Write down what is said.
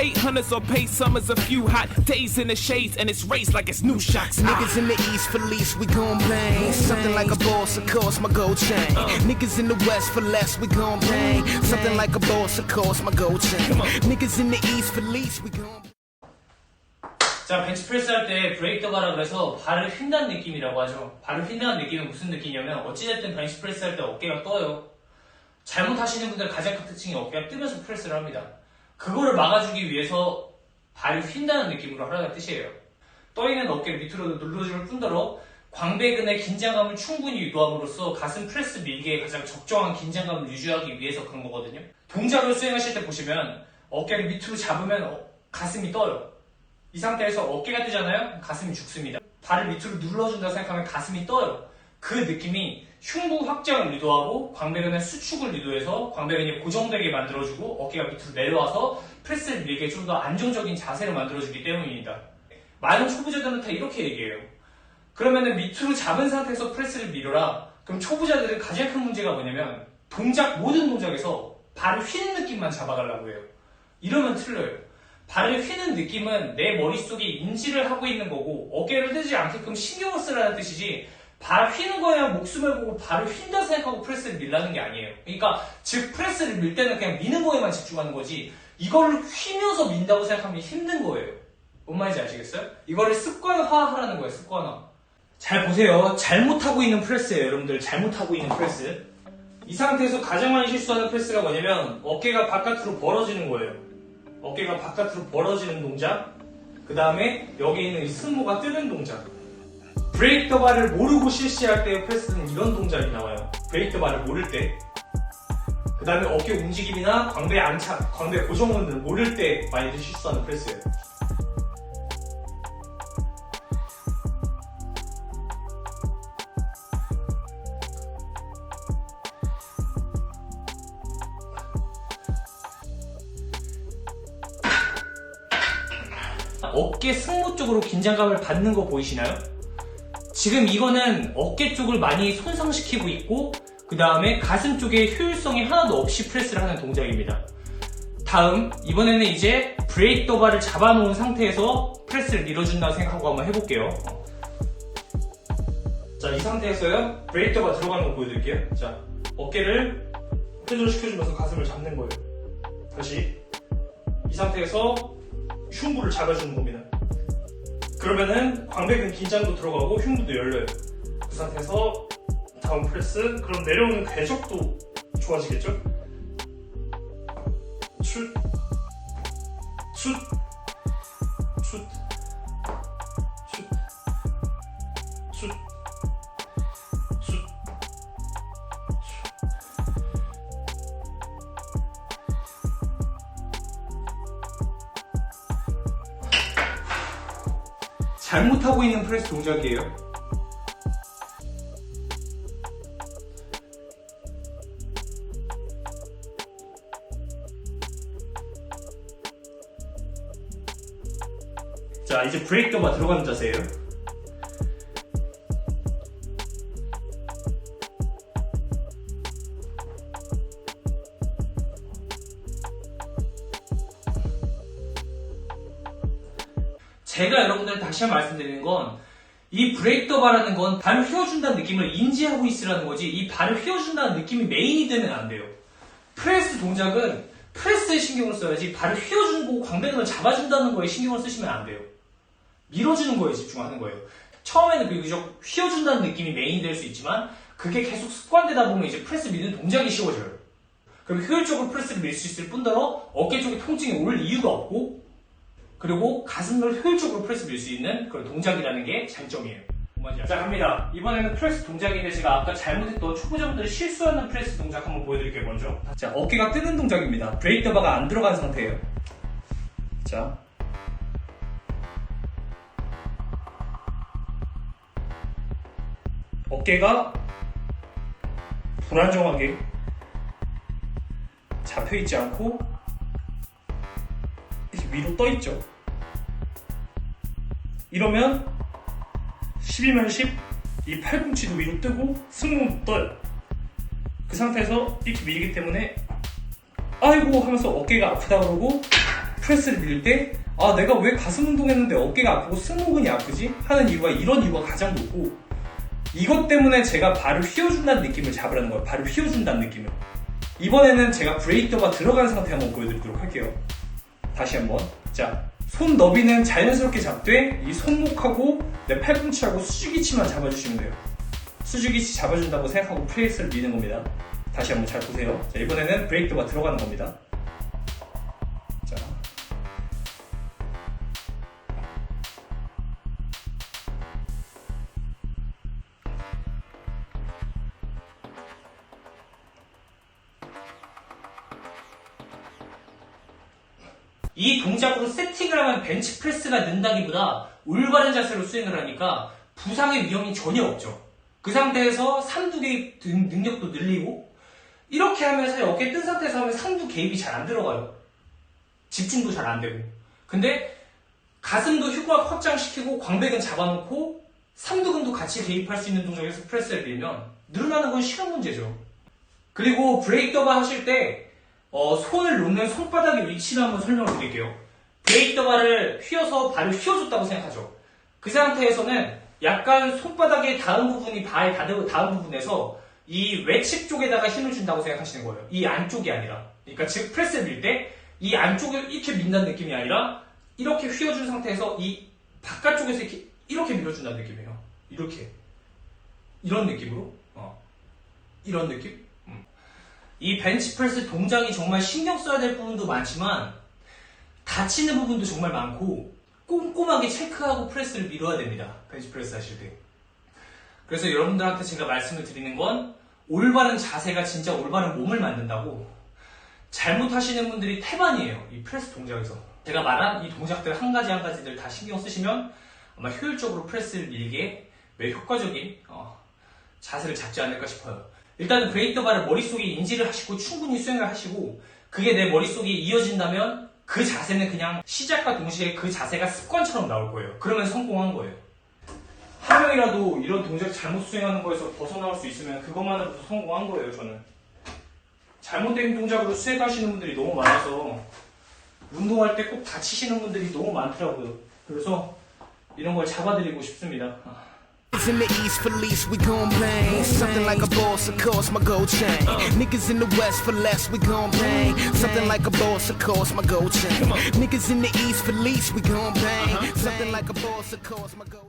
pay hunters or pay summers, a few hot days in the shades, and it's raised like it's new shocks. Niggas in the east for lease, we gon' bang. Something like a boss, of course, my gold chain. Niggas in the west for less, we gon' bang. Something like a boss, of course, my gold chain. Niggas in the east for lease, we gon' 자, 벤치프레스 할 때 브레이크 바라 그래서 발을 휜다는 느낌이라고 하죠. 발을 휜다는 느낌은 무슨 느낌이냐면 어찌됐든 벤치프레스 할 때 어깨가 떠요. 잘못하시는 분들 가장 큰 특징이 어깨가 뜨면서 프레스를 합니다. 그거를 막아주기 위해서 발을 휜다는 느낌으로 하라는 뜻이에요. 떠있는 어깨를 밑으로 눌러줄 뿐더러 광배근의 긴장감을 충분히 유도함으로써 가슴 프레스 밀기에 가장 적정한 긴장감을 유지하기 위해서 그런 거거든요. 동작을 수행하실 때 보시면 어깨를 밑으로 잡으면 어- 가슴이 떠요. 이 상태에서 어깨가 뜨잖아요? 가슴이 죽습니다. 발을 밑으로 눌러준다 생각하면 가슴이 떠요. 그 느낌이 흉부 확장을 유도하고 광배근의 수축을 유도해서 광배근이 고정되게 만들어주고 어깨가 밑으로 내려와서 프레스를 밀게 좀 더 안정적인 자세를 만들어주기 때문입니다. 많은 초보자들은 다 이렇게 얘기해요. 그러면은 밑으로 잡은 상태에서 프레스를 밀어라. 그럼 초보자들은 가장 큰 문제가 뭐냐면 동작 모든 동작에서 발을 휘는 느낌만 잡아가려고 해요. 이러면 틀려요. 발을 휘는 느낌은 내 머릿속에 인지를 하고 있는 거고 어깨를 뜨지 않게끔 신경을 쓰라는 뜻이지 발 휘는 거야 목숨을 보고 발을 휜다 생각하고 프레스를 밀라는 게 아니에요. 그러니까 즉 프레스를 밀 때는 그냥 미는 거에만 집중하는 거지 이거를 휘면서 민다고 생각하면 힘든 거예요. 뭔 말인지 아시겠어요? 이거를 습관화하라는 거예요. 습관화. 잘 보세요. 잘못하고 있는 프레스예요. 여러분들 잘못하고 있는 프레스. 이 상태에서 가장 많이 실수하는 프레스가 뭐냐면 어깨가 바깥으로 벌어지는 거예요. 어깨가 바깥으로 벌어지는 동작. 그 다음에 여기 있는 이 승모가 뜨는 동작. 브레이크 더 바를 모르고 실시할 때의 프레스는 이런 동작이 나와요. 브레이크 더 바를 모를 때. 그 다음에 어깨 움직임이나 광배 안착, 광배 고정을 모를 때 많이들 실수하는 프레스예요. 어깨 승모 쪽으로 긴장감을 받는 거 보이시나요? 지금 이거는 어깨 쪽을 많이 손상시키고 있고 그 다음에 가슴 쪽에 효율성이 하나도 없이 프레스를 하는 동작입니다. 다음 이번에는 이제 브레이크 더바를 잡아놓은 상태에서 프레스를 밀어준다고 생각하고 한번 해볼게요. 자 이 상태에서요 브레이크 더바 들어가는 거 보여드릴게요. 자 어깨를 회전 시켜주면서 가슴을 잡는 거예요. 다시 이 상태에서 흉부를 잡아주는 겁니다. 그러면은 광배근 긴장도 들어가고 흉부도 열려요. 그 상태에서 다운 프레스, 그럼 내려오는 궤적도 좋아지겠죠? 출, 출, 출, 잘못하고 있는 프레스 동작이에요. 자, 이제 브레이크 더바 들어가는 자세예요. 제가 여러분들 다시 한번 말씀드리는 건 이 브레이크 더 바라는 건 발을 휘어준다는 느낌을 인지하고 있으라는 거지 이 발을 휘어준다는 느낌이 메인이 되면 안 돼요. 프레스 동작은 프레스에 신경을 써야지 발을 휘어주고 광배근을 잡아준다는 거에 신경을 쓰시면 안 돼요. 밀어주는 거에 집중하는 거예요. 처음에는 비교적 휘어준다는 느낌이 메인이 될 수 있지만 그게 계속 습관되다 보면 이제 프레스 미는 동작이 쉬워져요. 그럼 효율적으로 프레스를 밀 수 있을 뿐더러 어깨 쪽에 통증이 올 이유가 없고 그리고 가슴을 효율적으로 프레스 밀 수 있는 그런 동작이라는 게 장점이에요. 자 갑니다. 이번에는 프레스 동작인데 제가 아까 잘못했던 초보자분들이 실수하는 프레스 동작 한번 보여드릴게요 먼저. 자 어깨가 뜨는 동작입니다. 브레이크 더바가 안 들어간 상태예요. 자 어깨가 불안정하게 잡혀있지 않고 위로 떠있죠. 이러면 10이면 10, 이 팔꿈치도 위로 뜨고 승모도 떠요. 그 상태에서 이렇게 밀기 때문에 아이고 하면서 어깨가 아프다 그러고 프레스를 밀 때, 아, 내가 왜 가슴 운동했는데 어깨가 아프고 승모근이 아프지? 하는 이유가 이런 이유가 가장 높고, 이것 때문에 제가 발을 휘어준다는 느낌을 잡으라는 거예요. 발을 휘어준다는 느낌을. 이번에는 제가 브레이크가 들어간 상태 한번 보여드리도록 할게요. 다시 한번. 자, 손 너비는 자연스럽게 잡되, 이 손목하고 내 팔꿈치하고 수직위치만 잡아주시면 돼요. 수직위치 잡아준다고 생각하고 프레스를 미는 겁니다. 다시 한번 잘 보세요. 자, 이번에는 브레이크가 들어가는 겁니다. 이 동작으로 세팅을 하면 벤치프레스가 는다기보다 올바른 자세로 수행을 하니까 부상의 위험이 전혀 없죠. 그 상태에서 삼두 개입 등- 능력도 늘리고 이렇게 하면서 어깨 뜬 상태에서 하면 삼두 개입이 잘 안 들어가요. 집중도 잘 안 되고. 근데 가슴도 흉곽 확장시키고 광배근 잡아놓고 삼두근도 같이 개입할 수 있는 동작에서 프레스를 밀면 늘어나는 건 시간 문제죠. 그리고 브레이크 더바 하실 때 어, 손을 놓는 손바닥의 위치를 한번 설명을 드릴게요. 브레이크 더바를 휘어서 발을 휘어줬다고 생각하죠. 그 상태에서는 약간 손바닥의 다음 부분이 발의 다음, 다음 부분에서 이 외측 쪽에다가 힘을 준다고 생각하시는 거예요. 이 안쪽이 아니라. 그러니까 즉 프레스를 밀때 이 안쪽을 이렇게 민다는 느낌이 아니라 이렇게 휘어준 상태에서 이 바깥쪽에서 이렇게 이렇게 밀어준다는 느낌이에요. 이렇게 이런 느낌으로 어. 이런 느낌. 음. 이 벤치프레스 동작이 정말 신경 써야 될 부분도 많지만 다치는 부분도 정말 많고 꼼꼼하게 체크하고 프레스를 밀어야 됩니다. 벤치프레스 하실 때. 그래서 여러분들한테 제가 말씀을 드리는 건 올바른 자세가 진짜 올바른 몸을 만든다고 잘못하시는 분들이 태반이에요. 이 프레스 동작에서. 제가 말한 이 동작들 한 가지 한 가지들 다 신경 쓰시면 아마 효율적으로 프레스를 밀기에 매우 효과적인 어, 자세를 잡지 않을까 싶어요. 일단은 브레이크 바를 머릿속에 인지를 하시고 충분히 수행을 하시고 그게 내 머릿속에 이어진다면 그 자세는 그냥 시작과 동시에 그 자세가 습관처럼 나올 거예요. 그러면 성공한 거예요. 한 명이라도 이런 동작 잘못 수행하는 거에서 벗어나올 수 있으면 그것만으로도 성공한 거예요, 저는. 잘못된 동작으로 수행하시는 분들이 너무 많아서 운동할 때 꼭 다치시는 분들이 너무 많더라고요. 그래서 이런 걸 잡아드리고 싶습니다. Niggas in the East police, we gon' bang. Something like a boss, of course, my gold chain. Niggas in the West for less, we gon' bang. Something like a boss, of course, my gold chain. Niggas in the East police, we gon' bang. Uh-huh. Something like a boss, of course, my gold